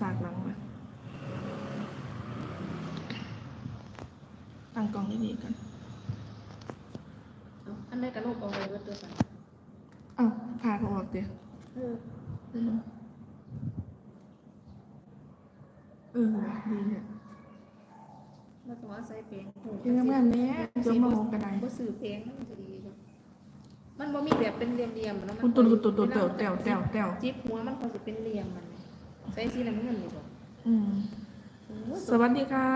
จากหลังมาตั้งกล้องดีๆกันเอาอันได้กระโลกเอาไว้เบิดตัวสั่นเอ้าพาเขาออกเดี๋ยวเออเออเออดีเนี่ยแล้วก็ว่าใส่เพลงหูยังงานแม่จะมาโมกระไดบ่สื่อเพลงมันจะดีกว่ามันบ่มีแบบเป็นเหลี่ยมๆแล้วมัคุณตุนคุณตุนตุนเต่วเต่วเต่วเต่วจิ๊บหัวมันก็จะเป็นเหลี่ยมมัน ใส่สีน้ำเงินนี่บ่อืมโอ้ยสวัสดีค่ะ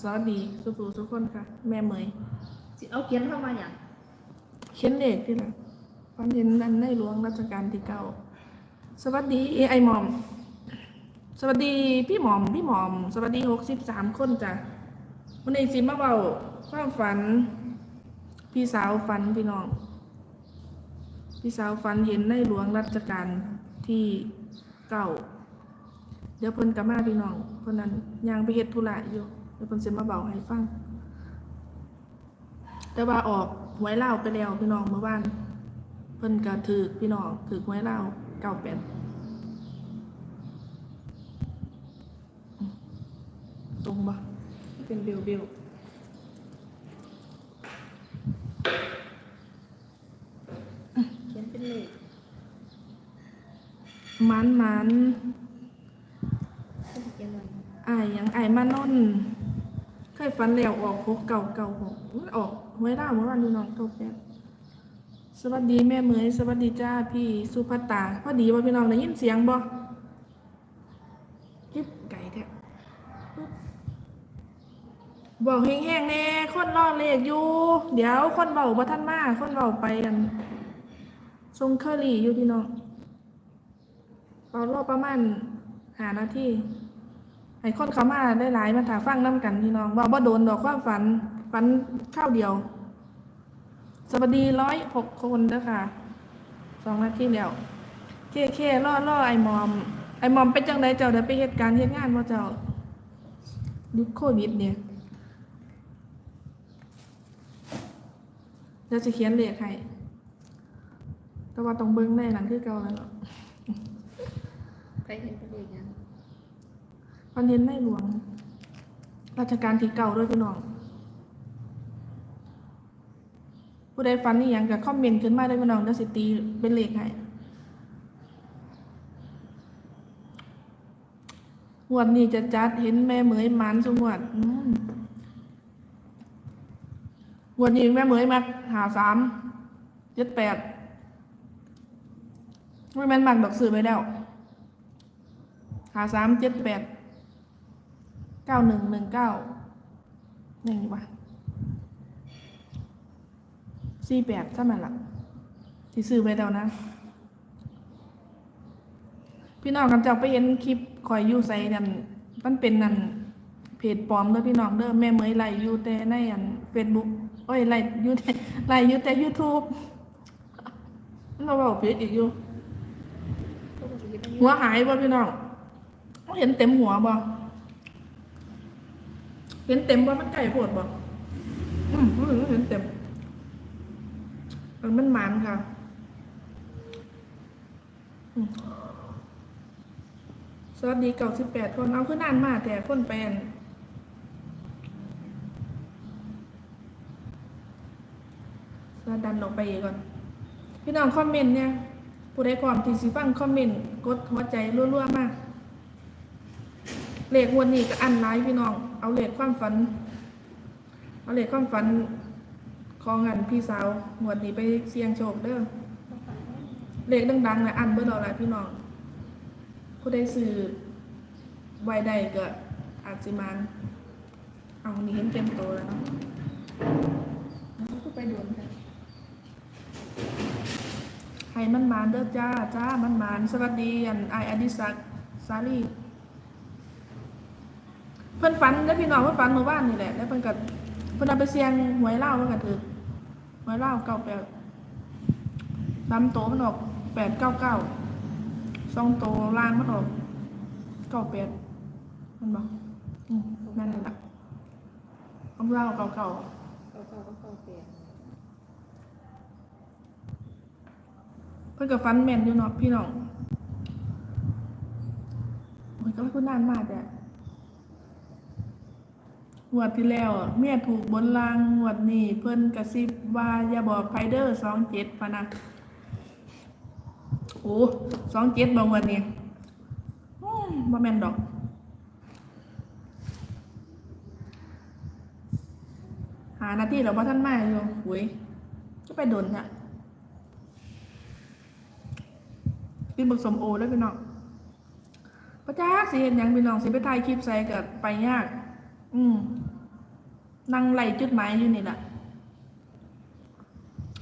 สวัสดีสุภูทุกคนค่ะ แม่เหมยสิเอาเขียนเข้ามาหยังเขียนเลขที่ละฟันเห็นนันในหลวงรัชกาลที่เก้าสวัสดีไอหมอม สวัสดีพี่หมอม พี่หมอม สวัสดีหกสิบสามคนจ้ะวันนี้สิมาเบาความฝัน พี่สาวฝันพี่น้อง พี่สาวฝันเห็นในหลวงรัชกาลที่เก้าเดี๋ยวเพิ่นกลับมาพี่น้องเพิ่นนั้นยังไปเฮ็ดธุระอยู่เดี๋ยวเพิ่นสิมาเบาให้ฟัง แต่ว่าออกหวยเล่าวไปแล้วพี่น้องเมื่อวานเพิ่นก็ถือพี่น้องถือหวยเล่าวเก้าแปดตรงปะเป็นเบลเบลเขียนเป็นเลขมันมัน ต้องเขียนไว้ อายยังอายมานนท์เคยฝันแล้วออกหกเก่าเก่าหกมันออกหวยเล่าเมื่อวานพี่น้องเก้าแปดสวัสดีแม่เมยสวัสดีจ้าพี่สุภัตตาพอดีว่าพี่น้องได้ยินเสียงบ่ยิบไก่แท้บอกแห้งๆแน่คนรอเลขอยู่ เดี๋ยวคนเบาบ่ทันมาคนเบาไปกันทรงเคอรี่อยู่พี่น้องเรารอประมาณหานาที ให้คนเขามาได้หลายมาถาฟังน้ำกันพี่น้องบอกว่าโดนดอกความฝันฝันข้าวเดียว สวัสดีร้อยหกคนเด้อค่ะสองนาทีเดียวเคเคล่อล่อไอหมอม ไอหมอมเป็นจังไดเจ้าเดี๋ยวไปเหตุการณ์เหตุงานว่าเจ้ายุคโควิดเนี่ยเดี๋ยวจะเขียนเลขให้แต่ว่าต้องเบิ้งได้หลังคือเก่าแล้วเนาะใครเห็นป็นเลขหยัง คอนเทนต์ในหลวงราชการที่เก่าด้วยพี่น้องผู้ใดฟันนี่ยังกับคอมเมนต์ขึ้นมาได้พี่น้องเดี๋ยวสิตีเป็นเลขให้วดนี้จะจัดเห็นแม่เหมยมันสงวดอืมงวดนี้แม่เหมยมักหาสามเจ็ดแปดไม่แม่นมักดอกสื่อไปแล้วหาสามเจ็ดแปด เก้าหนึ่งหนึ่งเก้าหนึ่งดีกว่าสี่แปดใช่ไหมล่ะที่ซื้อไปแล้วนะ พี่น้องกันจะไปเห็นคลิปคอยอยู่ใส่นั่นมันเป็นนั่นเพจปลอมเด้อพี่น้องเด้อแม่เมยไล่ยูแต่ในอันเฟซบุ๊กโอ้ยไล่ยูแต่ไล่ยูแต่ยูทูบมันเราบอกเพจอีกอยู่ห้หัวหายบ่พี่น้องเห็นเต็มหัวบ่ เห็นเต็มบ่มันไก่โพดบ่อืมเห็นเต็มมันมันค่ะอืมสวัสดีเก่าสิบแปดคนเอาขึ้นนานมากแต่คนแปลนสวัสดันออกไปก่อน พี่น้องคอมเมนต์เนี่ย ผู้ใดพร้อมที่สิฟังคอมเมนต์กดหัวใจรัวๆมาก เลขวันนี้ก็อันไลายพี่น้อง เอาเลขความฝัน เอาเลขความฝันของอันพี่สาวงวดนี้ไปเสี่ยงโชคเด้อเลขดังๆนะอันเบิดเอาละพี่น้องผู้ใดซื้อไวใดก็อาจสิมานเอานี่เห็นเต็มตัวแล้วเนาะก็ไปโดนกันให้มันมานเด้อจ้า จ้ามันมาน สวัสดีอันไออดิศักสาลี พิ่นฝันแล้วพี่น้องเพิ่นฝันเมื่อวานนี่แหละแล้วเพิ่นก็เพิ่นเอาไปเสี่ยงหวยเล่าวเพิ่นก็ถือหวยเล่าเก้าแปดลำโตมันออกแปดเก้าเก้าสองโตล่างมันออกเก้าแปดมันบอกนั่นแหละเอาเล่าวเก้าเก้าเอาเข้าก็เข้าเปลี่ยนเพิ่นก็ฟันแมนอยู่เนาะพี่น้องโอ้ยก็คุณนานมากแต่ งวดที่แล้วอะเมียถูกบนรางงวดนี้เพิ่นกระซิบว่าอย่าบอกไพเดอร์สองเจ็ดพะนะโอ้สองเจ็ดบอกวันนี้บ่แม่นดอกหาหนาทีเราบ่ท่านมาอยู่หุยจะไปโดนค่ะกินบักสมโอแล้วพี่น้องพระจ้าสิเห็นหยังพี่น้องสิไปถ่ายคลิปใส่กับไปยาก อืม นั่งไล่จุดหมายอยู่นี่แหละ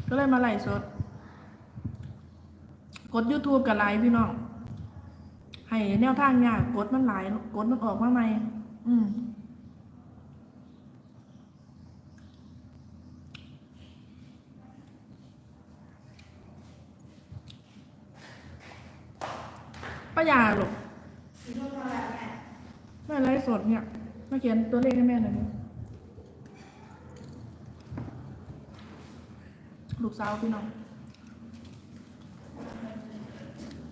ก็เลยมาไล่สด กด YouTube กับไลน์พี่น้อง ให้แนวทางยากกดมันหลาย กดมันออกมาใหมอืมป้ายาลูกแม่ไลฟ์สดเนี่ยมาเขียนตัวเลขให้แม่หน่อย ลูกสาวพี่น้อง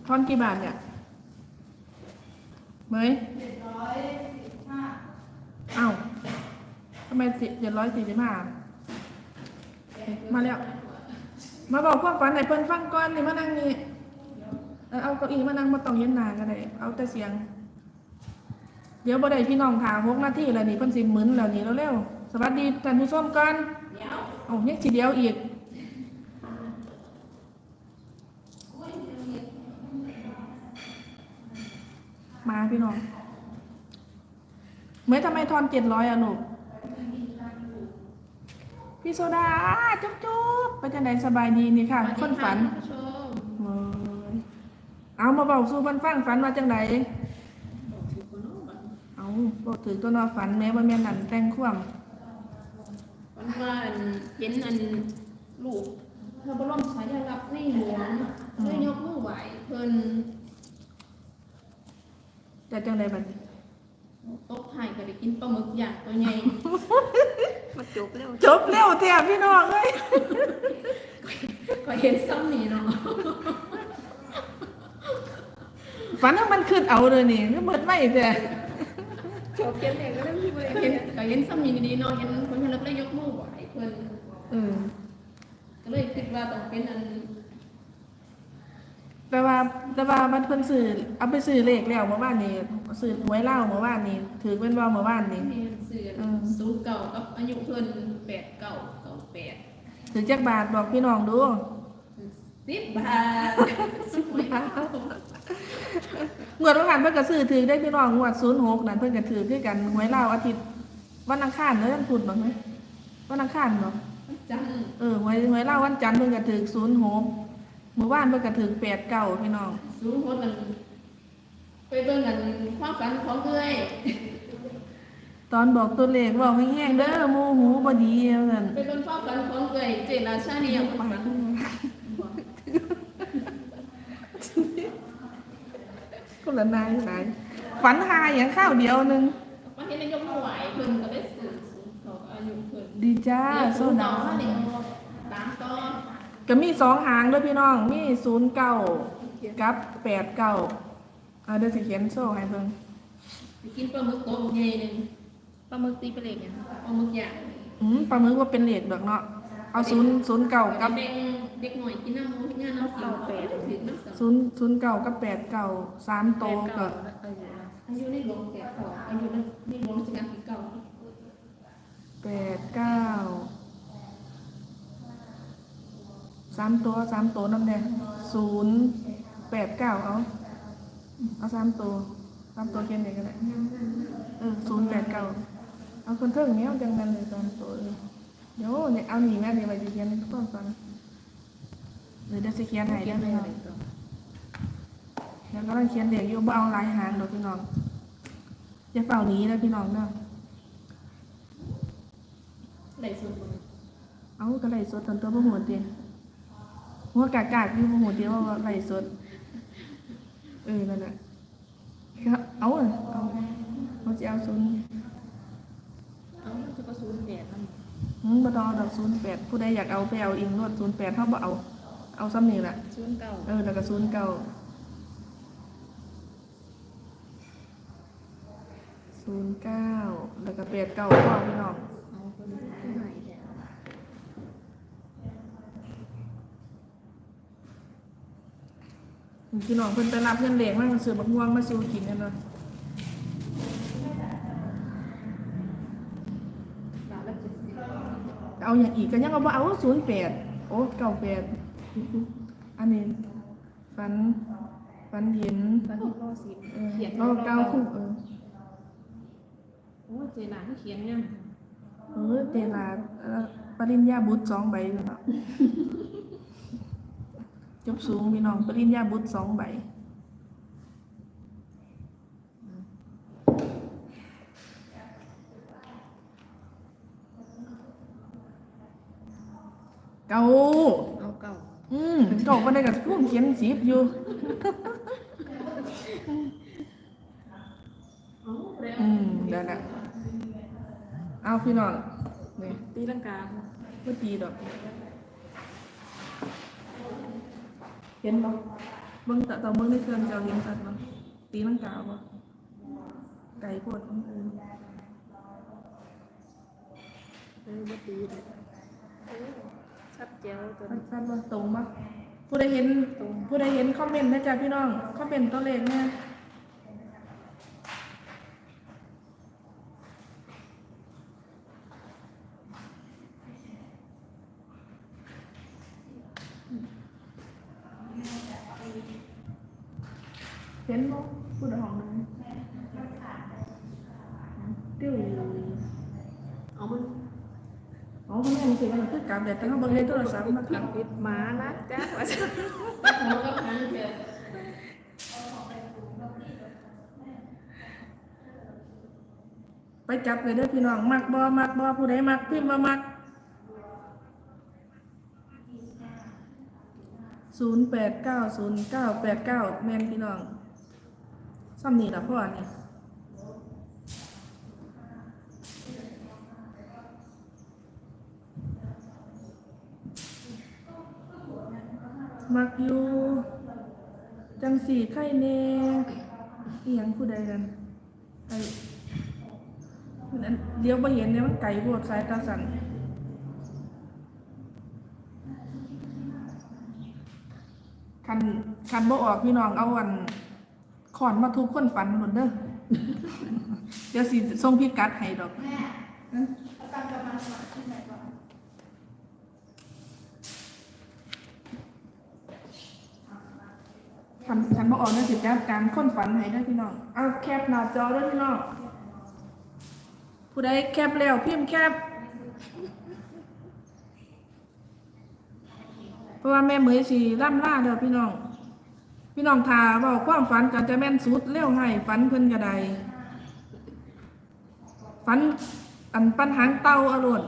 ทอนกี่บาทเนี่ยเมยเอ้าทำไมเจ็ดร้อยสี่สิบห้ามาแล้ว มาบอกความฝันให้เพิ่นฟังก่อนนี่มานั่งนี่เอาเก้าอี้มานั่งมาต้องเย็นนานก็ได้เอาแต่เสียง เดี๋ยวบ่ได้พี่น้องถามหกนาทีแล้วนี่เพิ่นสิหมึนแล้วนี่เร็วๆสวัสดีท่านผู้ชมก่อนเอาเนี่ยสิเดียวอีก มาพี่น้องเมื่อทำไมทอนเจ็ดร้อยอะลูกพี่โซดาจุ๊บจุ๊บไปจังไดสบายดีนี่ค่ะ คนฝันชมเออเอามาบอกสู่บันฟังฝันมาจังไดเอาบอกถือตัวนอฝันแม้ว่าแม่นนั่นแต่งความวันว่าอันเห็นอันลูกพระบรมฉายาลักษณ์ในหลวงเลยยกมือไหวเพิ่น จะจังไดบัดนี้ตบไห้ก็ได้กินปลาหมึกย่างตัวใหญ่มาจบแล้วจบเร็วแท้พี่น้องเอ้ยก็เห็นซ้ำนี่เนาะฝันว่ามันขึ้นเอาเลยนี่ก็เบิดไม่แต่จบเกมแรกก็เริ่มที่บริก็เห็นก็เห็นซ้ำนี่ดีๆเนาะเห็นคนเห็นแล้วก็เลยยกมือไหวเพิ่นเออก็เลยคิดว่าต้องเป็นอัน แต่ว่าแต่ว่ามันเพิ่นซื้อเอาไปซื้อเลขแล้วเมื่อวานนี้ซื้อหวยเล่าเมื่อวานนี้ถือเป็นว่าเมื่อวานนี้นี่เสื่ออืมศูนย์เก่ากับอายุเพิ่นแปดเก่าเก่าแปดถือจักบาทบอกพี่น้องดูสิบบาทสิบบาทงวดวันผ่านเพิ่นก็ซื้อถือได้พี่น้องงวด06นั่นเพิ่นก็ถือคือกันหวยเล่าอาทิตย์วันอังคารเด้อวันพุธบ่ไหมวันอังคารเนาะจังเออหวยหวยเล่าวันจันทร์เพิ่นก็ถือ06เมื่อวานเพิ่นก็ถือ89พี่น้องศูนย์คนนั้นไปเบิ่งกันความฝันของเอ้ยตอนบอกตัวเลขบอกแห้งๆเด้อโมหูบ่ดีเอานั่นไปเบิ่งความฝันของเอ้ยเจราชาเนี่ยความฝันคนละนายหลายฝันหาอย่างข้าวเดียวหนึงมันเห็นนายกมาไหวเพิ่นก็ได้สื่อศูนย์เขาอายุเพิ่นดีจ้าเดี๋ยวโซศูนย์ดา ต่อมาเนี่ยตามต่อ ก็มีสองหางเด้วยพี่น้อง มีศูนย์เก้ากับแปดเก้าเอาเดี๋ยวสิเขียนโซ่ให้เบิ่งไปกินปลาหมึกตัวใหญ่หนึงปลาหมึกตีไปเลยเนี่ยปลาหมึกย่างอืมปลาหมึกว่าเป็นเลขดอกเนาะเอาศูนย์ศูนย์เก้ากับเด็กเด็กหน่อยกินน้ำมูกงานน้ำกินแปดถึงน้ำสามศูนย์ศูนย์เก้ากับแปดเก้าสามโตวก็เอออายุในหลวงแปดเก่าอายุในหลวงราชการที่เก่าแปดเก้า สามตัวสามตัวนั่นแหละศูนย์แปดเก้าเอาเอาสามตัวสามตัวเขียนเองก็ได้เออศูนย์แปดเก้าเอาคนเทิงเนี้ยจังนั้นเลยสามตัวเออเดี๋ยวเนี่ยเอาหนีแม่เดี๋ยวไปจะเขียนต้นฟังหรือเดี๋ยวจะเขียนให้เกได้มไหมแรกเนาะเลยตัวเดี๋ยวก็ต้องเขียนเด็กอยู่บ่เอาหลายหางดอกพี่น้องอย่าเฝ้าหนี้นะพี่น้องเนาะไหลสุดเลยเอาก็ไล่สดตอนตัวบ่หัวเตีย หัวกากากอยู่บ่หัวเตียว่าไล่สดเออนั่นแหละครับเอาอะเอาเขาจะเอาศูนย์เอ้าคือประศูนย์แปดนั่นอืมบ่ต้องเอาดอกศูนย์แปดผู้ใดอยากเอาไปเอาเองรวดศูนย์แปดเขาบ่เอา เอาซ้ำนี่แหละศูนย์เก้าเออแล้วก็ศูนย์เก้าศูนย์เก้าแล้วก็แปดเก้าพ่อพี่น้อง เอาคนผู้ใหม่แท้ พี่น้องเพิ่นไปรับเงินเหล็กมาซื้อบักม่วงมาสู่กินกันเนาะบาทละเจ็ดสิบเอาอย่างอีกก็ยังเอาบ่เอาศูนย์แปดโอ้เก้าแปดอันนี้ฝันฝันเห็นตอนนี้รอสิบเออเราเก้าคู่เออโอ้เจหลานที่เขียนเนี่ยเออเจลาเอ่อปริญญาบุตรสองใบอยู่เนาะ จบสูงพี่น้องปริญญาบุตรสองใบเก้าเอาเก่าอืมเก้าก็ได้กับกุ้งเขียนสีบอยู่อ๋อแล้วอืมเดี๋ยวนะเอาพี่น้องนี่ตีลังกาไม่ตีดอก เห็นบ่เบิ่งตะตอเบิ่งในเครื่องเจ้าเห็นสัตว์บ่ตีลังกาบ่ไก่โพดมันเออเออบ่ตีเลยเออชัดเจ๋วตัวมันนี้สัตว์บ่ตรงบ่ผู้ใดเห็นผู้ใดเห็นคอมเมนต์นะจ๊ะพี่น้องคอมเมนต์ตัวเลขแน่เห็นบ่ผู้ใดห้องนั้นติ้ว เอามัน อ๋อคุณแม่มีสิมันคือกลับ แต่ต้องเบิ่งในโทรศัพท์มาครับปิดหมานะจ้าว่าจะเราไปจับเลยเด้อพี่น้องมักบ่มักบ่ผู้ใดมักพิมพ์มามักศูนย์แปดเก้าศูนย์เก้าแปดเก้าแม่นพี่น้องซ้ำนี่ละพ่อนี่ มักอยู่จังสี่ไข่แน่อีหยังผู้ใดกันไอนั้นเลี้ยวไปเห็นเนี่ยมันไก่โพดสายตาสันคันคันบ่ออกพี่น้องเอาวันขอนมาทุบคนฝันหมดเด้อ เดี๋ยวสิส่งพี่กัดให้ดอก คันคันบ่ออกนี่ยสิจัดการค้นฝันให้ด้อพี่น้องเอาแคปหน้าจอด้อพี่น้อง ผู้ใดแคปแล้วพิมพ์แคปเพราะว่าแม่เหมยสีล่ำล่าเด้อพี่น้อง พี่น้องทาเว่าความฝันก็จะแม่นสุดเร็วให้ฝันเพิ่นก็ไดฝันอันปัญหางเตาอรด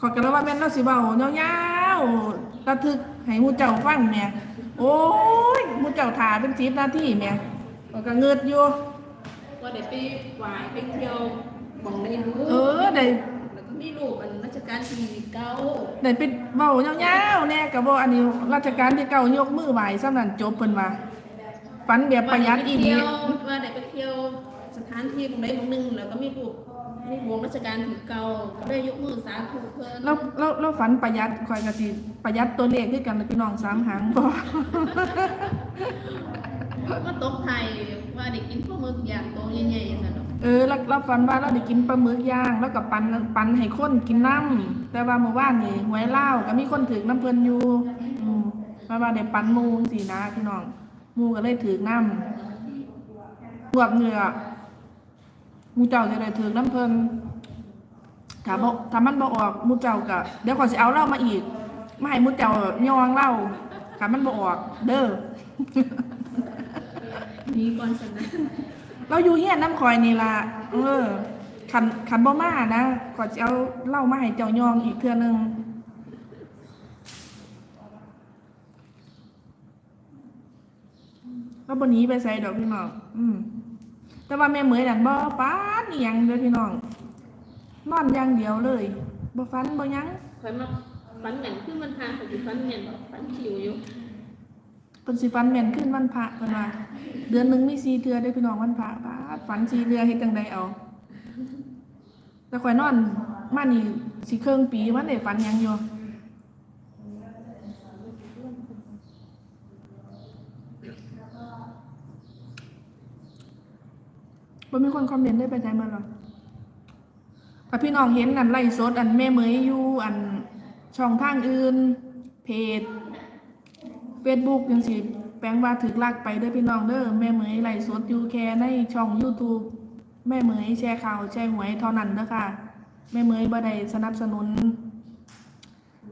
ขอกันแล้วว่าแม่นเราสิเบายาวๆระทึกให้หมูเจ้าฟังแม่โอ้ยหมูเจ้าทาเป็นสิบนาทีแม่ข้อยก็เงิดอยู่ว่าเดี๋ยวไปหวายไปเที่ยวมองได้รู้เออได้แล้วก็มีรูปอันราชการที่เก้าได้ไปเบายาวๆแน่ก็บ่อันนี้ราชการที่เก่ายกมือไหวซ้ำนั้นจบเพิ่นว่าฝันแบบประหยัดอีเที่นี้ยวว่าได้ไปเที่ยวสถานที่ตรงใดตรงหนึ่งแล้วก็มีรูป มีหลวงราชการที่เก่าก็ได้ยกมือสาธุเพิ่นเราเราเราฝันประหยัดคอยก็สิประหยัดตัวเลขคือกันนะพี่น้องสามหางบ่มาตกไทยว่าได้กินพวกมึกอย่างโตใหญ่ๆอย่างนั้นหรอกเออเราเราฝันว่าเราได้กินปลาหมึกย่างแล้วก็ปันปันให้คนกินน้ำแต่ว่าเมื่อวานนี่หวยเล่าวก็มีคนถือน้ำเพิ่นอยู่อืมว่าว่าได้ปันหมูสินะพี่น้องหมูก็เลยถือน้ำบวกเหงื่อห มูเจ้าจะได้ถือน้ำเพิ่นถ้าบ่ถ้ามันบ่ออกหมูเจ้าก็เดี๋ยวขอยสิเอาเหล้ามาอีกมาให้หมูเจ้ายองเหล้าถ้ามันบ่ออก เด้อมีก่อนสนะเราอยู่เฮียนน้ำคอยนี่ล่ะเออขันขันบ่มานะก่อนจะเอาเหล่ามาให้เจ้ายองอีกเทื่อนึงก็บนนี้ไปใส่ดอกพี่น้องอืม แต่ว่าแม่เหมยนั่นบ่ฟ้านอีหยังเด้อพี่น้องนอนอย่างเดียวเลยบ่ฟันบ่หยังคอยมาฟันเหมือนคือมันทางปัจจุบันเนี่ยฟันคิวอยู่เป็นสิฟันแม่นขึ้นวันพระเพิ่นว่าเดือนหนึงมี4เทื่อได้อพี่น้องวันพระบาดฝัน4เทื่อเฮ็ดจังไดเอา แต่ข่อยนอนมานี่สิครึ่งปีมันได้ฝันหยังอยู่ บ่มีคนคอมเมนต์ได้ไปใจมาหรอกถ้าพี่น้องเห็นอันไล่สดอันแม่เหมยอยู่อันช่องทางอื่น เพจ Facebook จังซี่แปลงว่าถึกลักไปเด้อพี่น้องเด้อแม่เหมยไล่สดอยู่แค่ในช่อง YouTube แม่เหมยแชร์ข่าวแชร์หวยเท่านั้นเด้อค่ะ แม่เหมยบ่ได้สนับสนุน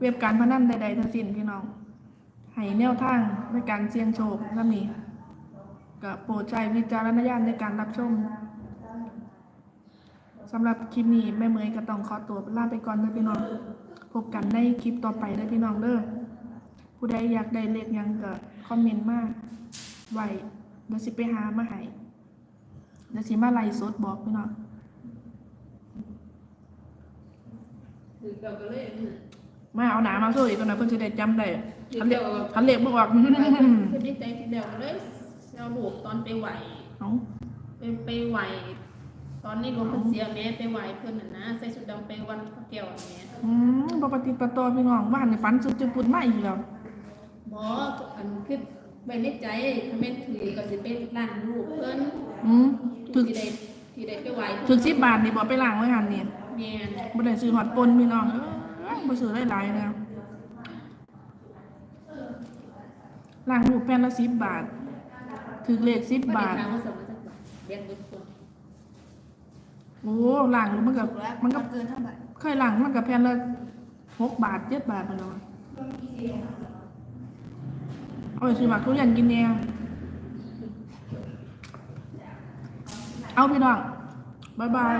เว็บการพนันใดๆทั้งสิ้นพี่น้องให้แนวทางในการเสี่ยงโชคนำนี้ก็โปรดใช้วิจารณญาณในการรับชม สำหรับคลิปนี้แม่เหมยก็ต้องขอตัวลาไปก่อนเด้อพี่น้อง พบกันในคลิปต่อไปเด้อพี่น้องเด้อผู้ใดอยากได้เลขหยังก็คอมเมนต์มาไว้เดี๋ยวสิไปหามาให้เดี๋ยวสิมาไล่สดบอกพี่น้องถือเก่าก็เลยอืมมาเอาหนามาสู้อีกตัวนั้นเพิ่นสิได้จำได้ถือคันเลเก่าขก็คันเลขบ่ออกคือดีใจทีเดียวก็เลยเอาลูกตอนไปไหวเอาไปไปไหว ตอนนี้หลวงพ่อเสียแม่ไปไหวเพื่อนน่ะนะใส่ชุดดำไปวันพระแก้วแม่อืมบ่ปฏิดประต่อพี่น้องบ้านนี่ฝันสุดจะปุ่นมาอีกแล้วหมออันคือไปในใจคอมเมนต์ถือก็สิเป็นร้านลูกเพิ่นอืมถึกที่ได้ที่ได้ไปไหวถึก10บาทนี่บ่ไปล้างไว้หั่นนี่แม่นบ่ได้ซื้อฮอดปนพี่น้องเอ้ยบ่ซื้อหลายๆแล้วล้างรูปแผ่นละ10บาท ถึกเลข10บ่บาได้ททางว่าสมมาจากไหนเรียนบุญคน โอ้ล้างมันก็มันก็เกินเท่าไหร่เคยล้างมันก็แผ่นละ6บาท7บาทไปเนาะเอาไปซื้อหมักทุเรียนกินเน่เอาพี่น้อง บ๊ายบาย